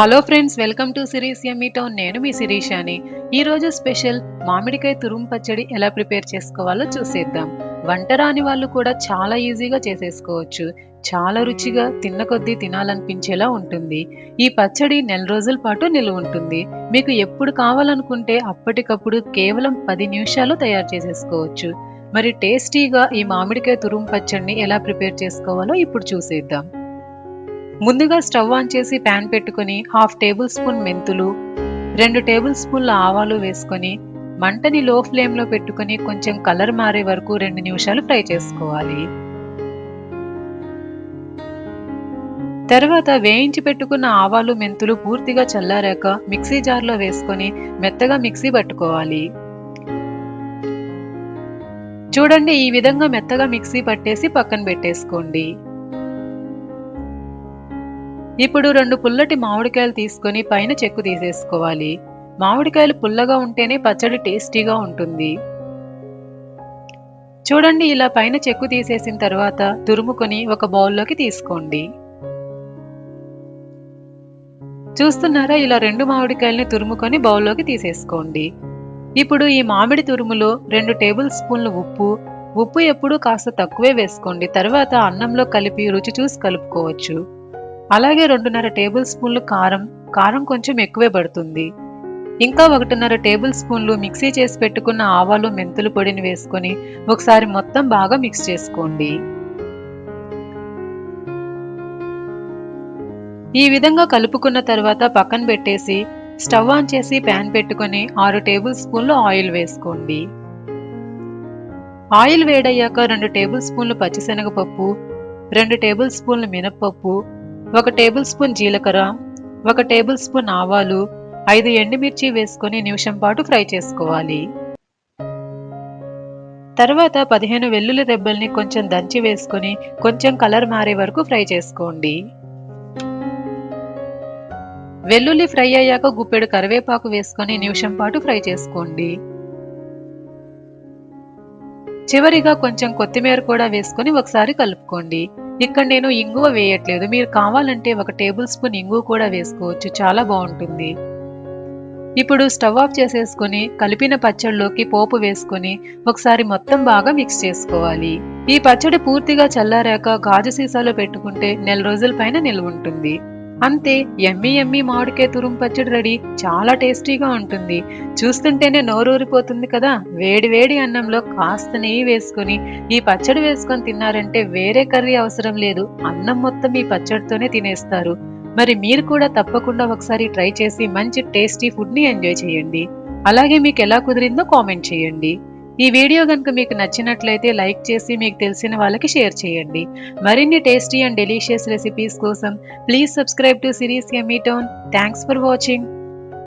Hello friends welcome to సిరీస్ ఎమ్మీ నేను మీ శిరీషాని. ఈ రోజు స్పెషల్ మామిడికాయ తురుము పచ్చడి ఎలా ప్రిపేర్ చేసుకోవాలో చూసేద్దాం. వంట రాని వాళ్ళు కూడా చాలా ఈజీగా చేసేసుకోవచ్చు. చాలా రుచిగా తిన్న కొద్దీ తినాలనిపించేలా ఉంటుంది. ఈ పచ్చడి నెల రోజుల పాటు నిలువ ఉంటుంది. మీకు ఎప్పుడు కావాలనుకుంటే అప్పటికప్పుడు కేవలం పది నిమిషాలు తయారు చేసేసుకోవచ్చు. మరి టేస్టీగా ఈ మామిడికాయ తురుము పచ్చడిని ఎలా ప్రిపేర్ చేసుకోవాలో ఇప్పుడు చూసేద్దాం. ముందుగా స్టవ్ ఆన్ చేసి ప్యాన్ పెట్టుకొని హాఫ్ టేబుల్ స్పూన్ మెంతులు రెండు టేబుల్ స్పూన్ల ఆవాలు వేసుకొని మంటని లో ఫ్లేమ్లో పెట్టుకొని కొంచెం కలర్ మారే వరకు రెండు నిమిషాలు ఫ్రై చేసుకోవాలి. తర్వాత వేయించి పెట్టుకున్న ఆవాలు మెంతులు పూర్తిగా చల్లారాక మిక్సీ జార్లో వేసుకొని మెత్తగా మిక్సీ పట్టుకోవాలి. చూడండి ఈ విధంగా మెత్తగా మిక్సీ పట్టేసి పక్కన పెట్టేసుకోండి. ఇప్పుడు రెండు పుల్లటి మామిడికాయలు తీసుకొని పైన చెక్కు తీసేసుకోవాలి. మామిడికాయలు పుల్లగా ఉంటేనే పచ్చడి టేస్టీగా ఉంటుంది. చూడండి ఇలా పైన చెక్కు తీసేసిన తర్వాత తురుముకొని ఒక బౌల్లోకి తీసుకోండి. చూస్తున్నారా ఇలా రెండు మామిడికాయల్ని తురుముకొని బౌల్లోకి తీసేసుకోండి. ఇప్పుడు ఈ మామిడి తురుములో రెండు టేబుల్ స్పూన్ల ఉప్పు. ఉప్పు ఎప్పుడూ కాస్త తక్కువే వేసుకోండి. తర్వాత అన్నంలో కలిపి రుచి చూసి కలుపుకోవచ్చు. అలాగే రెండున్నర టేబుల్ స్పూన్లు కారం. కారం కొంచెం ఎక్కువే పడుతుంది. ఇంకా ఒకటిన్నర టేబుల్ స్పూన్లు మిక్సీ చేసి పెట్టుకున్న ఆవాలు మెంతుల పొడిని వేసుకొని ఒకసారి మొత్తం బాగా మిక్స్ చేసుకోండి. ఈ విధంగా కలుపుకున్న తర్వాత పక్కన పెట్టేసి స్టవ్ ఆన్ చేసి ప్యాన్ పెట్టుకొని ఆరు టేబుల్ స్పూన్లు ఆయిల్ వేసుకోండి. ఆయిల్ వేడయ్యాక రెండు టేబుల్ స్పూన్లు పచ్చిశనగపప్పు రెండు టేబుల్ స్పూన్లు మినప్పప్పు ఒక టేబుల్ స్పూన్ జీలకర్ర ఒక టేబుల్ స్పూన్ ఆవాలు ఐదు ఎండుమిర్చి వేసుకొని నిమిషం పాటు ఫ్రై చేసుకోవాలి. తర్వాత పదిహేను వెల్లుల్లి దెబ్బల్ని కొంచెం దంచి వేసుకొని కొంచెం కలర్ మారే వరకు ఫ్రై చేసుకోండి. వెల్లుల్లి ఫ్రై అయ్యాక గుప్పెడు కరివేపాకు వేసుకొని నిమిషం పాటు ఫ్రై చేసుకోండి. చివరిగా కొంచెం కొత్తిమీర కూడా వేసుకొని ఒకసారి కలుపుకోండి. ఇక్కడ నేను ఇంగువ వేయట్లేదు. మీరు కావాలంటే ఒక టేబుల్ స్పూన్ ఇంగువ కూడా వేసుకోవచ్చు. చాలా బాగుంటుంది. ఇప్పుడు స్టవ్ ఆఫ్ చేసేసుకుని కలిపిన పచ్చడిలోకి పోపు వేసుకొని ఒకసారి మొత్తం బాగా మిక్స్ చేసుకోవాలి. ఈ పచ్చడి పూర్తిగా చల్లారాక గాజు సీసాలో పెట్టుకుంటే నెల రోజుల పైన నిల్వ ఉంటుంది. అంతే ఎమ్మి ఎమ్మి మామిడికాయ తురుము పచ్చడి రెడీ. చాలా టేస్టీగా ఉంటుంది. చూస్తుంటేనే నోరూరిపోతుంది కదా. వేడి వేడి అన్నంలో కాస్త నెయ్యి వేసుకుని ఈ పచ్చడి వేసుకొని తిన్నారంటే వేరే కర్రీ అవసరం లేదు. అన్నం మొత్తం ఈ పచ్చడితోనే తినేస్తారు. మరి మీరు కూడా తప్పకుండా ఒకసారి ట్రై చేసి మంచి టేస్టీ ఫుడ్ని ఎంజాయ్ చేయండి. అలాగే మీకు ఎలా కుదిరిందో కామెంట్ చేయండి. ఈ వీడియో కనుక మీకు నచ్చినట్లయితే లైక్ చేసి మీకు తెలిసిన వాళ్ళకి షేర్ చేయండి. మరిన్ని టేస్టీ అండ్ డెలిషియస్ రెసిపీస్ కోసం ప్లీజ్ సబ్స్క్రైబ్ టు సిరీస్ ఎమీ టౌన్. Thanks for watching